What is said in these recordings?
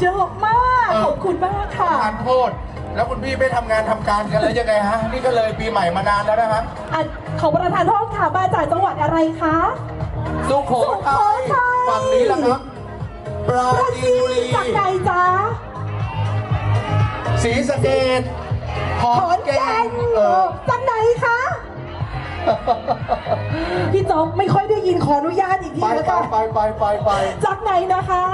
เยอะมากเออขอบคุณมากค่ะทานโทษ แล้วคุณพี่ไม่ทำงานทำการกันแล้วยังไงฮะ นี่ก็เลยปีใหม่มานานแล้วนะฮะอันขอประทานโทษค่ะมาจากจังหวัดอะไรคะสุโขทัยสุโขทัยฝั่งนี้แหละครับปราปราจีจีนบุนรีจากไหนจ๊ะศรีสะเกดขอขอนนแก่แก่นนเออจากไหนคะพี่จ๊อบไม่ค่อยได้ยินขออนุญาตอีกทีไปแล้วไปกันไปไปไปไปจากไหนนะคะ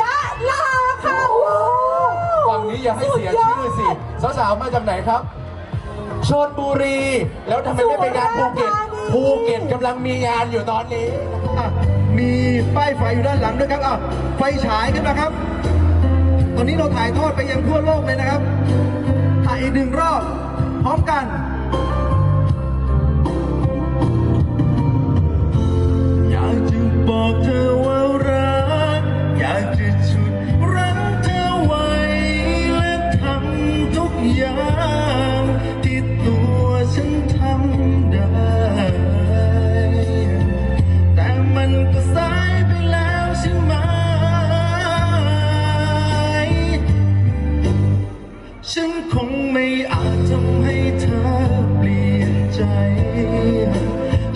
ยะลาค่ะโอ้ฝั่งนี้อย่าให้เสียชื่อสิสาวๆมาจากไหนครับชนบุรี แล้วทำไมไม่ไปงานภูเก็ตภูเก็ตกำลังมีงานอยู่ตอนนี้ อะมีป้ายไฟอยู่ด้านหลังด้วยครับอะไฟฉายขึ้นมาครับ ตอนนี้เราถ่ายทอดไปยังทั่วโลกเลยนะครับ ถ่ายอีกหนึ่งรอบ พร้อมกัน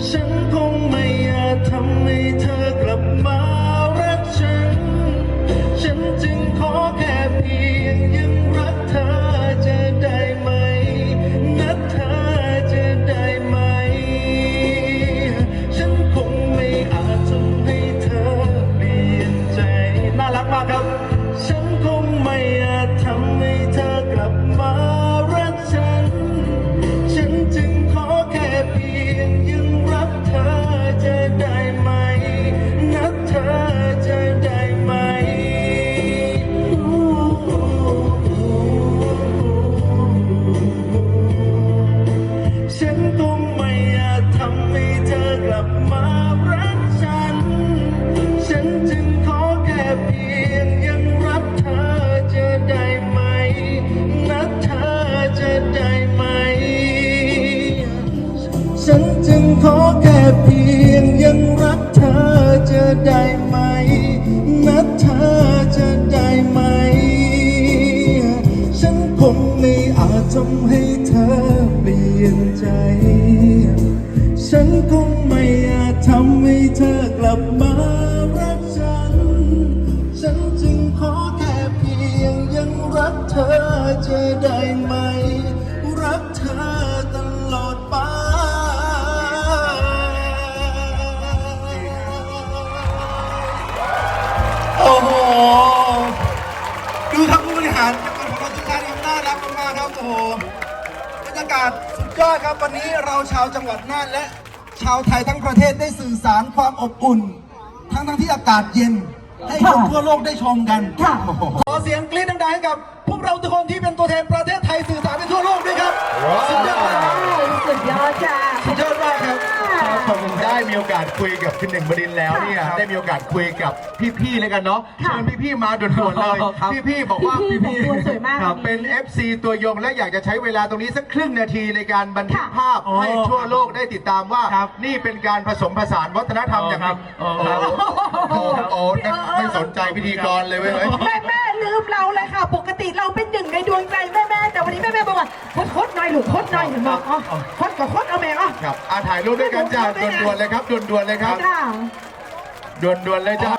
ฉันคงไม่อาจทำให้เธอกลับมารักฉัน ฉันจึงขอแค่ จึงขอแค่เพียงยังรักเธอจะได้ไหม นัดเธอจะได้ไหม ฉันคงไม่อาจทำให้เธอเปลี่ยนใจ ฉันคงไม่อาจทำให้เธอกลับมารักฉัน ฉันจึงขอแค่เพียงยังรักเธอจะได้ไหมารจังหวัดของเราทุกท่านครับน่ารักมากๆครับโอ้โหบรรยากาศสุดยอดครับวันนี้เราชาวจังหวัดน่านและชาวไทยทั้งประเทศได้สื่อสารความอบอุ่น ทั้งทั้งๆที่อากาศเย็น ให้คนทั่วโลกได้ชมกันค่ะขอเสียงกรี๊ดดังๆให้กับ พวกเราทุกคนที่เป็นตัวแทนประเทศไทยสื่อสารไปทั่วโลกด้วยครับสุดยอดครับสุดยอดจ้าสุดยอด มากครับผมได้มีโอกาสคุยกับคุณหนึ่งบดินทร์แล้วเนี่ยครับได้มีโอกาสคุยกับพี่ๆเลยกันเนาะค่ะเชิญพี่ๆมาด่วนๆเลยครับพี่ๆบอกว่าพี่ๆแต่งตัวสวยมากครับวันนี้เป็น FC ตัวยงและอยากจะใช้เวลาตรงนี้สักครึ่งนาทีในการบันทึกค่ะภาพให้ทั่วโลกได้ติดตามว่า ครับนี่เป็นการผสมผสานวัฒนธรรมอย่างหนึ่งอ๋อครับ โอ้โหโอ้โหไม่สนใจพิธีกรเลยเว้ยเฮ้ย แม่แม่ลืมเราเลยค่ะ ปกติเราเป็นหนึ่งในดวงใจแม่แม่แต่วันนี้แม่แม่บอกว่าโคตร โคตรหน่อยหลูกโคตรหน่อยเห็นบอกอ๋อโคตรกับโคตรเอาแม่อ๋อครับอาถ่ายรูปด้วยกันจ้าด่วนๆเลยครับด่วนๆเลยครับค่ะด่วนๆเลยจ้า